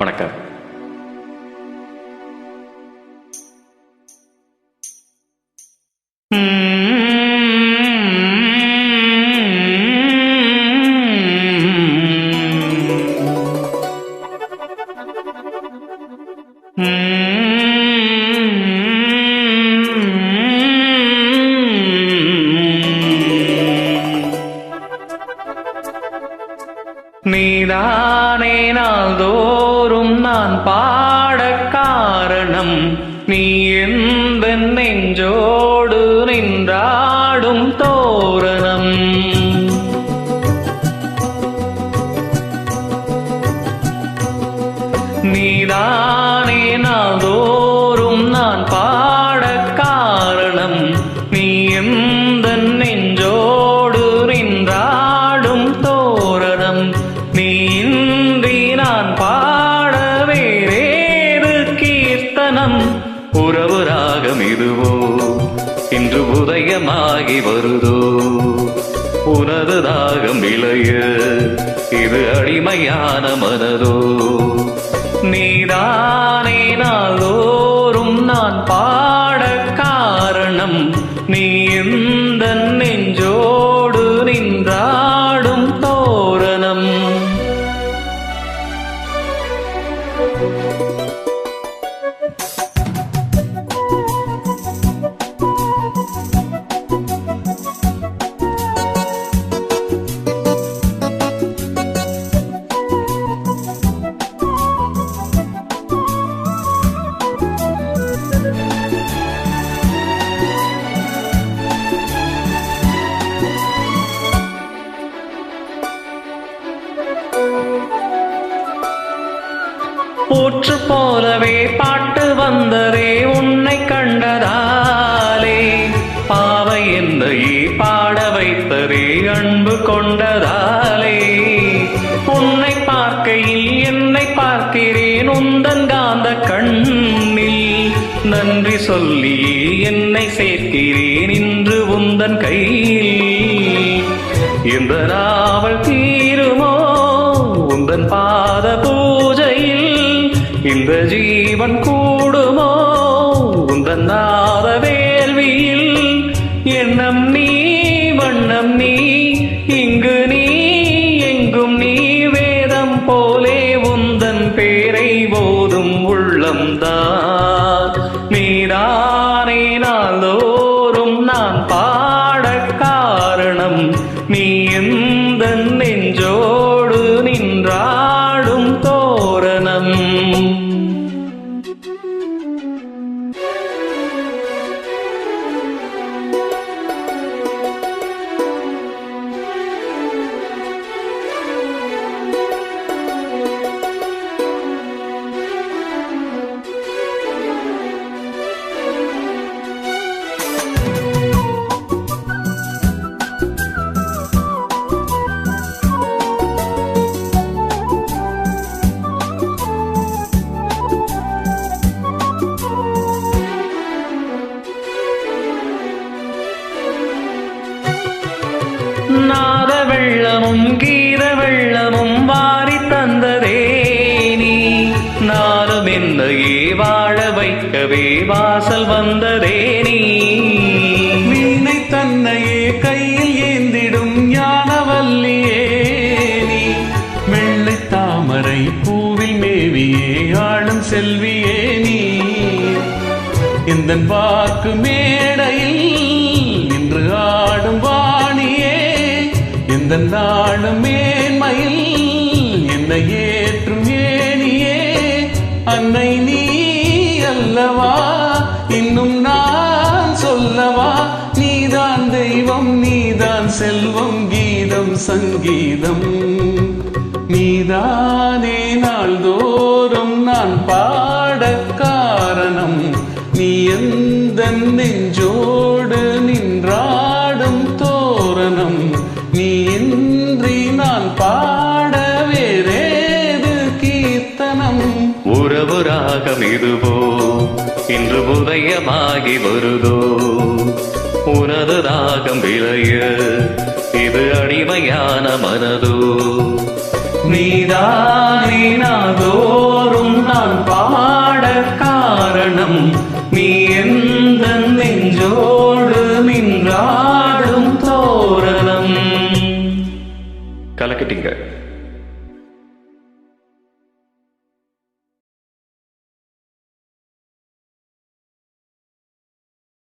வணக்கம். நீதானே நாள்தோறும் இன்று உதயமாகி வருதோ? உனது தாகம் விளைய இது அடிமையான மனதோ? நீதானே நாள்தோறும் நான் பாட காரணம் நீ இந்த நெஞ்சோடு நின்றாடும் தோரணம். ஊற்று போலவே பாட்டு வந்ததே உன்னை கண்டதாலே. பாவை என்னையே பாட வைத்ததே அன்பு கொண்டதாலே. உன்னை பார்க்கையில் என்னை பார்க்கிறேன் உந்தன் காந்த கண்ணில். நன்றி சொல்லி என்னை சேர்க்கிறேன் இன்று உந்தன் கையில். இந்த நாவல் தீருமோ? உந்தன் பா இந்த ஜீவன் கூடுமோ? உந்தன் நாத வேள்வியில் எண்ணம் நீ வண்ணம் நீ இங்கு நீ எங்கும் நீ வேதம் போலே உந்தன் பேரை போதும் உள்ளம்தான் நீதானே நாளோ வெள்ளமும் கீத வெள்ளமும் வாரி தந்ததே நீ. நானும் என்னையே வாழ வைக்கவே வாசல் வந்ததே நீ. வீணை தன்னையே கையில் ஏந்திடும் ஞானவல்லியே நீ. வெள்ளை தாமரை பூவில் மேவியே ஆளும் செல்வியே நீ. இந்த வாக்கு மேடையில் இன்று ஆடும் வா எந்த நாளும் மேன்மையில் என்னை ஏற்றும் ஏனியே அன்னை நீ அல்லவா? இன்னும் நான் சொல்லவா? நீதான் தெய்வம் நீதான் செல்வம் கீதம் சங்கீதம். நீதானே நாள்தோறும் நான் பா இதுவோ இன்று உதயமாகி வருதோ. உனது ராகம் விளைய இது அடிமையான மனதோ. நீதானே நாதோறும் நான் பாட காரணம். நீ எந்த நெஞ்சோடு நின்றாடும் தோரணம். கலக்கிட்டீங்க.